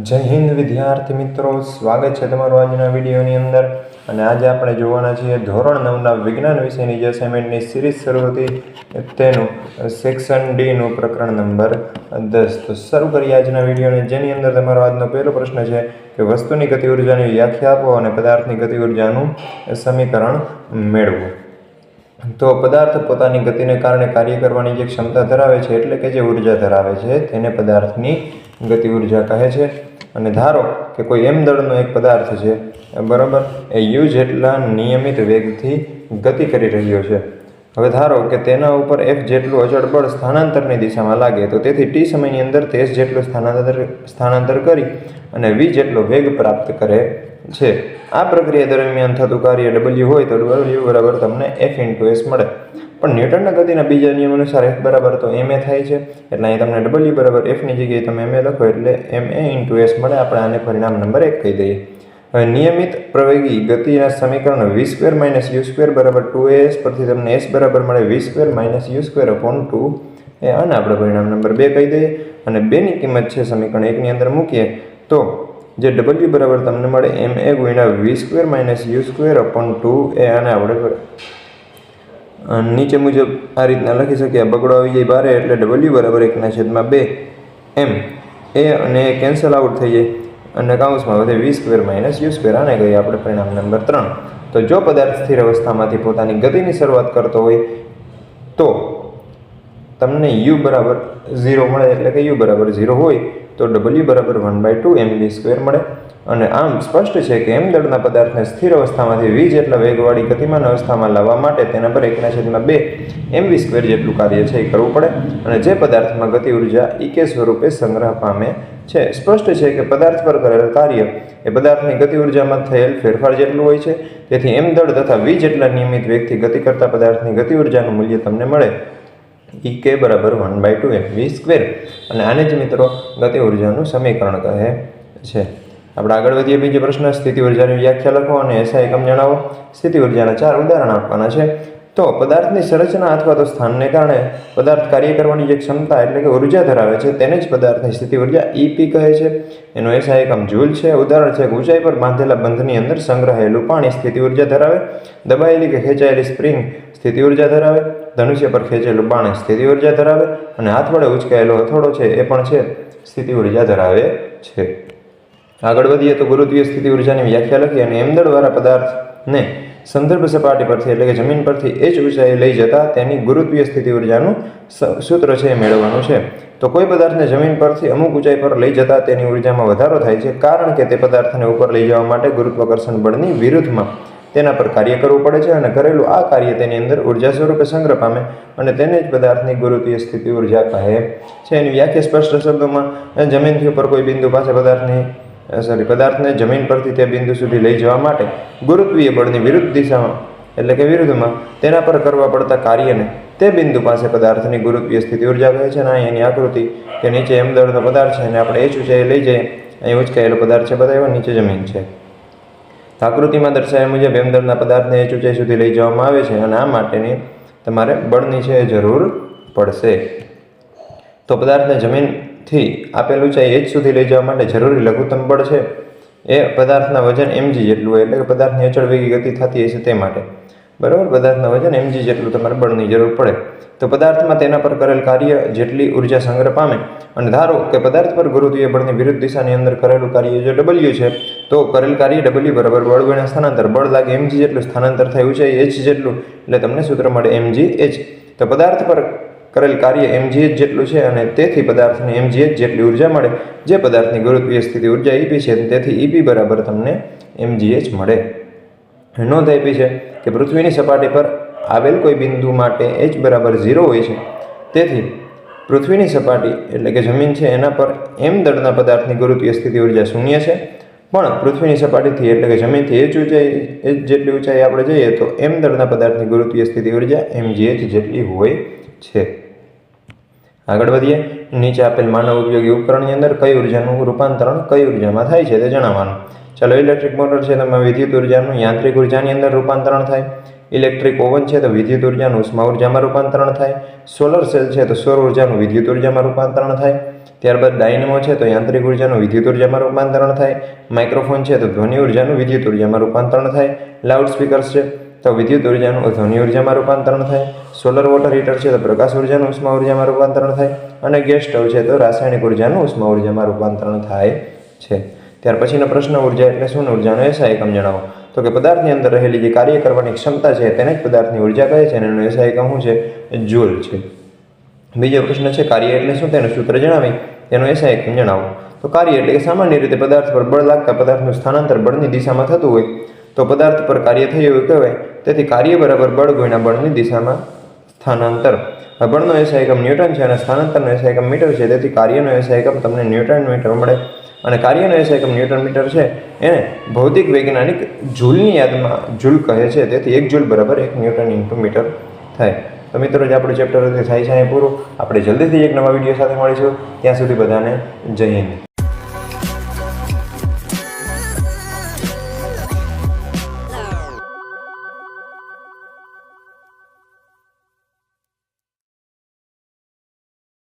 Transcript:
જય હિન્દ વિદ્યાર્થી મિત્રો, સ્વાગત છે તમારું આજના વિડીયોની અંદર. અને આજે આપણે જોવાના છીએ ધોરણ નવના વિજ્ઞાન વિષયની જે અસાઇનમેન્ટની સિરીઝ શરૂ હતી, તેનું સેક્શન ડીનું પ્રકરણ નંબર દસ. તો શરૂ કરીએ આજના વિડીયોને, જેની અંદર તમારો આજનો પહેલો પ્રશ્ન છે કે વસ્તુની ગતિ ઉર્જાની વ્યાખ્યા આપો અને પદાર્થની ગતિ ઉર્જાનું સમીકરણ મેળવો. તો પદાર્થ પોતાની ગતિને કારણે કાર્ય કરવાની જે ક્ષમતા ધરાવે છે, એટલે કે જે ઊર્જા ધરાવે છે, તેને પદાર્થની ગતિ ઊર્જા કહે છે. અને ધારો કે કોઈ એમ દળનો એક પદાર્થ છે, બરાબર? એ યુ જેટલા નિયમિત વેગથી ગતિ કરી રહ્યો છે. હવે ધારો કે તેના ઉપર એફ જેટલું અચળ બળ સ્થાનાંતરની દિશામાં લાગે, તો તેથી ટી સમયની અંદર તેસ જેટલું સ્થાનાંતર સ્થાનાંતર કરી અને વી જેટલો વેગ પ્રાપ્ત કરે છે. આ પ્રક્રિયા દરમિયાન થતું કાર્ય ડબલ્યુ હોય તો ડબલ્યુ બરાબર તમને એફ ઇન્ટુ એસ મળે. પણ ન્યૂટનના ગતિના બીજા નિયમ અનુસાર એફ બરાબર તો એમ એ થાય છે. એટલે અહીં તમને ડબલ્યુ બરાબર એફની જગ્યાએ તમે એમ એ લખો એટલે એમ એ ઇન્ટુ એસ મળે. આપણે આને પરિણામ નંબર એક કહી દઈએ. હવે નિયમિત પ્રવેગી ગતિના સમીકરણ v square minus u square બરાબર ટુ એસ પરથી તમને એસ બરાબર મળે. V square minus u square upon two a આને આપણે પરિણામ નંબર બે કહી દઈએ. અને બેની કિંમત છે સમીકરણ એકની અંદર મૂકીએ તો જે ડબલ્યુ બરાબર તમને મળે એમ એ ગુણ્યા v square minus u square upon two a આને આપણે નીચે મુજબ આ રીતના લખી શકીએ. બગડો આવી જાય બારે એટલે ડબલ્યુ બરાબર એકના છેદમાં બે. એમ. એ અને એ કેન્સલ આઉટ થઈ જાય. અને કાઉન્સમાં વધે v square minus u square આને કહીએ આપણે પરિણામ નંબર ત્રણ. તો જો પદાર્થ સ્થિર અવસ્થામાંથી પોતાની ગતિની શરૂઆત કરતો હોય, તો તમને યુ બરાબર ઝીરો મળે. એટલે કે યુ બરાબર ઝીરો હોય. તો ડબલ્યુ બરાબર one by two m v square મળે. અને આમ સ્પષ્ટ છે કે એમ દળના પદાર્થને સ્થિર અવસ્થામાંથી વી જેટલા વેગવાળી ગતિમાન અવસ્થામાં લાવવા માટે તેના પર એકના છેદમાં બે એમ વી સ્ક્વેર જેટલું કાર્ય છે એ કરવું પડે. અને જે પદાર્થમાં ગતિ ઊર્જા ઈકે સ્વરૂપે સંગ્રહ પામે છે. સ્પષ્ટ છે કે પદાર્થ પર કરેલ કાર્ય એ પદાર્થની ગતિ ઉર્જામાં થયેલ ફેરફાર જેટલું હોય છે. તેથી એમ દળ તથા વી જેટલા નિયમિત વેગથી ગતિ કરતા પદાર્થની ગતિ ઉર્જાનું મૂલ્ય તમને મળે. ઈ કે બરાબર one by two m v square અને આને જ મિત્રો ગતિ ઉર્જાનું સમીકરણ કહે છે. આપણે આગળ વધીએ, બીજો પ્રશ્ન, સ્થિતિ ઉર્જાની વ્યાખ્યા લખો અને એસા એકમ જણાવો. સ્થિતિ ઉર્જાના ચાર ઉદાહરણ આપવાના છે. તો પદાર્થની સંરચના અથવા તો સ્થાનને કારણે પદાર્થ કાર્ય કરવાની જે ક્ષમતા એટલે કે ઊર્જા ધરાવે છે, તેને જ પદાર્થની સ્થિતિ ઊર્જા ઈપી કહે છે. એનો એસા એકમ જૂલ છે. ઉદાહરણ છે ઊંચાઈ પર બાંધેલા બંધની અંદર સંગ્રહાયેલું પાણી સ્થિતિ ઊર્જા ધરાવે. દબાયેલી કે ખેંચાયેલી સ્પ્રિંગ સ્થિતિ ઊર્જા ધરાવે. ધનુષ્ય પર ખેંચેલું બાણ સ્થિતિ ઊર્જા ધરાવે અને હાથ વડે ઉચકાયેલો હથોડો છે એ પણ છે, સ્થિતિ ઊર્જા ધરાવે છે. આગળ વધીએ તો ગુરુત્વીય સ્થિતિ ઉર્જાની વ્યાખ્યા લખી અને એમદળવાળા પદાર્થને સંદર્ભ સપાટી પરથી એટલે કે જમીન પરથી એ જ ઊંચાઈ લઈ જતા તેની ગુરુત્વીય સ્થિતિ ઉર્જાનું સૂત્ર છે એ મેળવવાનું છે. તો કોઈ પદાર્થને જમીન પરથી અમુક ઊંચાઈ પર લઈ જતા તેની ઉર્જામાં વધારો થાય છે, કારણ કે તે પદાર્થને ઉપર લઈ જવા માટે ગુરુત્વાકર્ષણ બળની વિરુદ્ધમાં તેના પર કાર્ય કરવું પડે છે અને કરેલું આ કાર્ય તેની અંદર ઊર્જા સ્વરૂપે સંગ્રહ પામે અને તેને જ પદાર્થની ગુરુત્વીય સ્થિતિ ઊર્જા કહે છે. એની વ્યાખ્યા સ્પષ્ટ શબ્દોમાં જમીનથી ઉપર કોઈ બિંદુ પાસે પદાર્થની સોરી પદાર્થને જમીન પરથી તે બિંદુ સુધી લઈ જવા માટે ગુરુત્વીય બળની વિરુદ્ધ દિશામાં, એટલે કે વિરુદ્ધમાં, તેના પર કરવા પડતા કાર્યને તે બિંદુ પાસે પદાર્થની ગુરુત્વીય સ્થિતિ ઊર્જા કહે છે. અને અહીં એની આકૃતિ કે નીચે એમ દળનો પદાર્થ છે અને આપણે એ ઊંચાઈએ લઈ જઈએ, અહીં ઉચકાયેલો પદાર્થ છે બતાવ્યો નીચે જમીન છે. આકૃતિમાં દર્શાવ્યા મુજબ એમ દળના પદાર્થને એ ઊંચાઈ સુધી લઈ જવામાં આવે છે અને આ માટેની તમારે બળની છે એ જરૂર પડશે. તો પદાર્થને જમીનથી આપેલ ઊંચાઈ એચ સુધી લઈ જવા માટે જરૂરી લઘુત્તમ બળ છે. એ પદાર્થના વજન એમજી જેટલું હોય એટલે કે પદાર્થની અચળ વેગી ગતિ થતી હશે તે માટે. બરાબર? પદાર્થના વજન એમજી જેટલું તમારે બળની જરૂર પડે. તો પદાર્થમાં તેના પર કરેલ કાર્ય જેટલી ઊર્જા સંગ્રહ પામે અને ધારો કે પદાર્થ પર ગુરુત્વીય બળની વિરુદ્ધ દિશાની અંદર કરેલું કાર્ય જો ડબલ્યુ છે, તો કરેલ કાર્ય ડબલ્યુ બરાબર બળ ગુણ્યા સ્થાનાંતર. બળ લાગે એમજી જેટલું, સ્થાનાંતર થયું છે એચ જેટલું, એટલે તમને સૂત્ર મળે એમજી એચ તો પદાર્થ પર કરેલ કાર્ય એમજીએચ જેટલું છે અને તેથી પદાર્થને એમજીએચ જેટલી ઊર્જા મળે. જે પદાર્થની ગુરુત્વીય સ્થિતિ ઊર્જા ઈપી છે તેથી ઈપી બરાબર તમને એમજીએચ મળે. નોંધ આપી છે કે પૃથ્વીની સપાટી પર આવેલ કોઈ બિંદુ માટે એચ બરાબર ઝીરો હોય છે. તેથી પૃથ્વીની સપાટી એટલે કે જમીન છે એના પર એમ દળના પદાર્થની ગુરુત્વીય સ્થિતિ ઊર્જા શૂન્ય છે. પણ પૃથ્વીની સપાટીથી એટલે કે જમીનથી એચ ઊંચાઈ એચ જેટલી ઊંચાઈ આપણે જઈએ તો એમ દળના પદાર્થની ગુરુત્વીય સ્થિતિ ઊર્જા એમજીએચ જેટલી હોય છે. આગળ વધીએ. નીચે આપેલ માનવ ઉપયોગી ઉપકરણની અંદર કઈ ઉર્જાનું રૂપાંતરણ કઈ ઉર્જામાં થાય છે તે જણાવવાનું. ચાલો ઇલેક્ટ્રિક મોટર છે તેમાં વિદ્યુત ઉર્જાનું યાંત્રિક ઉર્જાની અંદર રૂપાંતરણ થાય. ઇલેક્ટ્રિક ઓવન છે, તો વિદ્યુત ઉર્જાનું ઉષ્મા ઉર્જામાં રૂપાંતરણ થાય. સોલર સેલ છે, તો સૌર ઉર્જાનું વિદ્યુત ઉર્જામાં રૂપાંતરણ થાય. ત્યારબાદ ડાયનેમો છે, તો યાંત્રિક ઉર્જાનું વિદ્યુત ઉર્જામાં રૂપાંતરણ થાય. માઇક્રોફોન છે, તો ધ્વનિ ઉર્જાનું વિદ્યુત ઉર્જામાં રૂપાંતરણ થાય. લાઉડ સ્પીકર્સ છે, તો વિદ્યુત ઉર્જાનું, ધ્વનિ ઉર્જામાં રૂપાંતરણ થાય. સોલર વોટર હીટર છે, તો પ્રકાશ ઉર્જાનું ઉષ્મા ઉર્જામાં રૂપાંતરણ થાય. અને ગેસ સ્ટવ છે, તો રાસાયણિક ઉર્જાનું ઉષ્મા ઉર્જામાં રૂપાંતરણ થાય છે. ત્યાર પછીનો પ્રશ્ન ઊર્જા એટલે શું ઉર્જાનો એસા એકમ જણાવો. તો કે પદાર્થની અંદર રહેલી જે કાર્ય કરવાની ક્ષમતા છે તેને જ પદાર્થની ઊર્જા કહે છે અને એનો એસા એકમ શું છે? જુલ છે. બીજો પ્રશ્ન છે કાર્ય એટલે શું તેનું સૂત્ર જણાવી. તેનો એસા એકમ જણાવો. તો કાર્ય એટલે કે સામાન્ય રીતે પદાર્થ પર બળ લાગતા પદાર્થનું સ્થાનાંતર બળની દિશામાં થતું હોય. તો પદાર્થ પર કાર્ય થયું એવું કહેવાય. તેથી કાર્ય બરાબર બળ ગુણ્યા બળની દિશામાં સ્થાનાંતર. હબળનો બળનો એસા એકમ ન્યૂટન છે અને સ્થાનાંતરનો એસા એકમ મીટર છે. તેથી કાર્યનો એસા એકમ તમને ન્યૂટન મીટર મળે. અને કાર્યનો એસા એકમ ન્યૂટન મીટર છે. એને ભૌતિક વૈજ્ઞાનિક જૂલની યાદમાં જૂલ કહે છે. તેથી એક જૂલ બરાબર એક ન્યૂટન ઇન્ટુ મીટર થાય. તો મિત્રો જે આપણું ચેપ્ટર હતું થાય છે પૂરું. આપણે જલ્દીથી એક નવા વીડિયો સાથે મળીશું. ત્યાં સુધી બધાને જય હિન્દ.